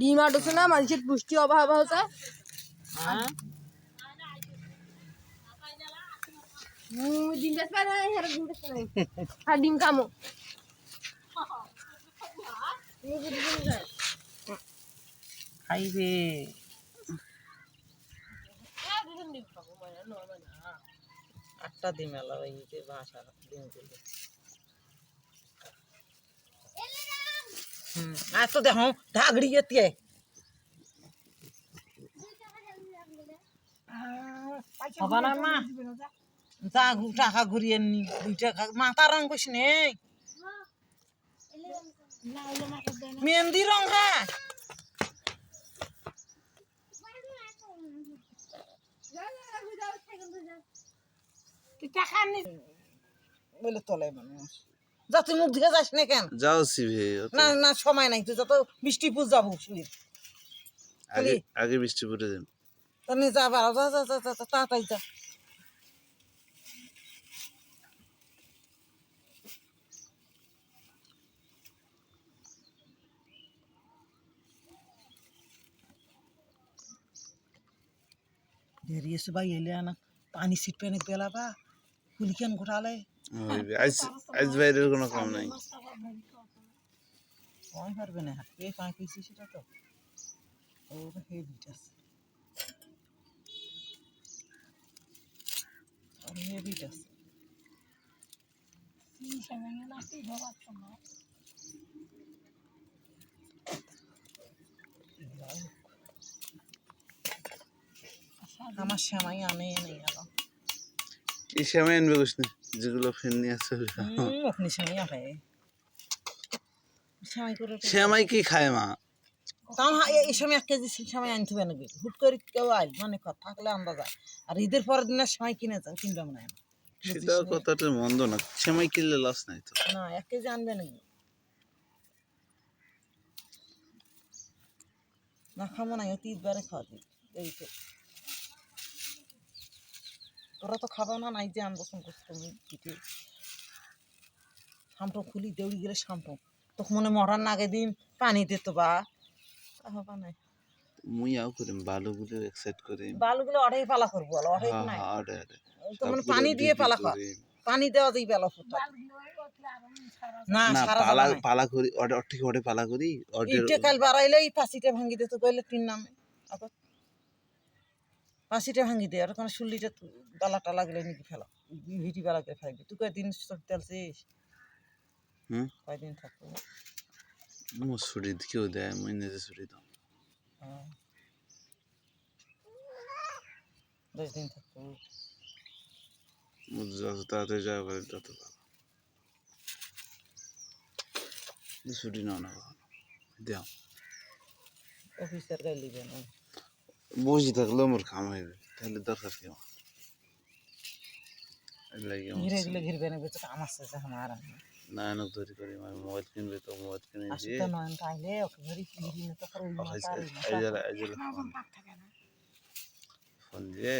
ডিম আটছে না মানুষের পুষ্টি অভাব হচ্ছে হ্যাঁ। ডিম ডিম পাই হ্যাঁ ডিম খামো। খাইবে। আটটা দিন মেলা হয়েছে বাসা দিন আর তো দেখো হবা না মা। যা টাকা ঘুরিয়ে নি দুই টাকা। মাথা রং কইস নেই। মেহেন্দি রং হ্যাঁ টাকা নি বলে তলে মানুষ। যা তুই মুখ ধুয়ে যাস না কেন? যাও সিভে না না সময় নাই তুই যত বৃষ্টি পুজ যাব আগে আগে তাহলে যা বাড়া যা যা যা যা, তাড়াতাড়ি যা। পানি সিট পেনে পেলা বা হুলিকেন ঘোটালে হইবে। আজ আজ বাইরের কোনো কাম নাই কয় পারবে না হাত পেয়ে পাই সেটা তো ও হেভিটা হেভিটা আমার শ্যামাই আনে নেই আলো এই সময় আনবে কোসনে যেগুলো ফ্যান নিয়ে আসছে আপনি করে শ্যামাই কি খায় মা? এই- সময় এক কেজি আনতে নাকি? হুট করে কেউ আইল মানে কথা থাকলে আর ঈদের পরের কিনে কিনবে হয় না। কতটা মন্দ না শ্যামাই কিনলে লস নাই তো। না এক কেজি আনবে নাকি? না অতি ঈদবারে খাওয়া দিই তোরা তো খাব না নাই যে আনব করছ তুমি পিঠে খুলি দেউড়ি গেলে সামটো তখন মনে মরার নাগে দিন পানি দিত বা। হবা নাই মুই আও করিম বালুগুলো এক্সাইট করিম। বালুগুলো অড়াই পালা করব বলো অড়াই হ্যাঁ নাই। হ্যাঁ তো মানে পানি দিয়ে পালা কর। পানি দেওয়া দিই বেলা ফুটা। না পালা পালা করি অর্ডার অর্ডার পালা করি অর্ডার ইটে কাল বাড়াইলে এই পাঁচিটা ভাঙ্গি দিত কইলে তিন নামে। আবার পাঁচিটা ভাঙ্গি দে আর কোনো শুল্লিটা ডালা টালা গেলে নাকি ফেলা। ভিটি বেলা করে ফেলাবি তুই কয়দিন তেলছিস? হুম? কয়দিন থাকব? মো ছুটি কেউ দেয় মুই নিজে ছুটি হ্যাঁ। দশ দিন থাকব। যত তাড়াতাড়ি যাওয়া পারে তত ভালো। ছুটি নাও না। দাও। অফিসের গাই লিবে না। বসে থাকলেও মোর কাম হইবে। তাহলে দরকার কি আমার? এর লাগি ঘিরে গেলে ঘিরবে না বেঁচে আমার শেষে আমার নায়নক ধরি করি মোবাইল কিনবে তো মোবাইল কিনে দিয়ে ওকে ঘড়ি ঘিরি না তো ওই মাথা আর ওই মাথা। আইজালা আইজালা ফোন। ফোন দিয়ে?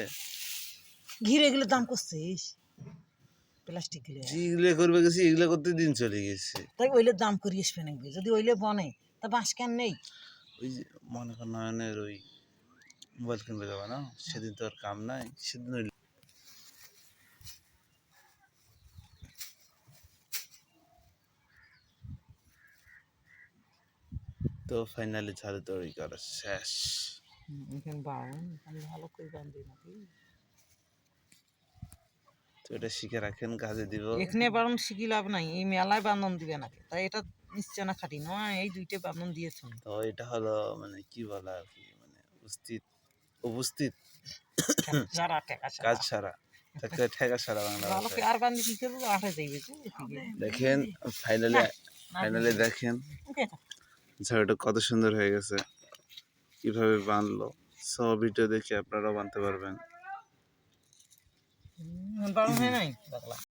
ঘিরে গেলে দাম করছিস। প্লাস্টিক গিলে। যেগুলো করবে গেছি এগুলো করতে দিন চলে গেছে। তাই ওইলে দাম করি আসবে নাকি? যদি ওইলে বনে তা বাঁশ কেন নেই? ওই যে মনে কর নয়নের ওই মোবাইল কিনবে যাবে না? সেদিন তো আর কাম নাই সেদিন তো ফাইনালি ঝাড়ু তৈরি করা শেষ। এখানে বাউন আমি ভালো করে বান্ধি নাকি তো এটা শিখে রাখেন কাজে দিব। এখানে বারণ শিখি লাভ নাই এই মেলায় বান্ধন দিবে নাকি? তাই এটা নিশ্চয় না খাটি নয় এই দুইটা বান্ধন দিয়েছ তো এটা হলো মানে কি বলা আর কি মানে উপস্থিত উপস্থিত। কাজ ছাড়া এদিকে। দেখেন ফাইনালি ফাইনালি দেখেন। ঝাড়ুটা কত সুন্দর হয়ে গেছে। কীভাবে বানলো। সব ভিডিও দেখে আপনারাও বানতে পারবেন।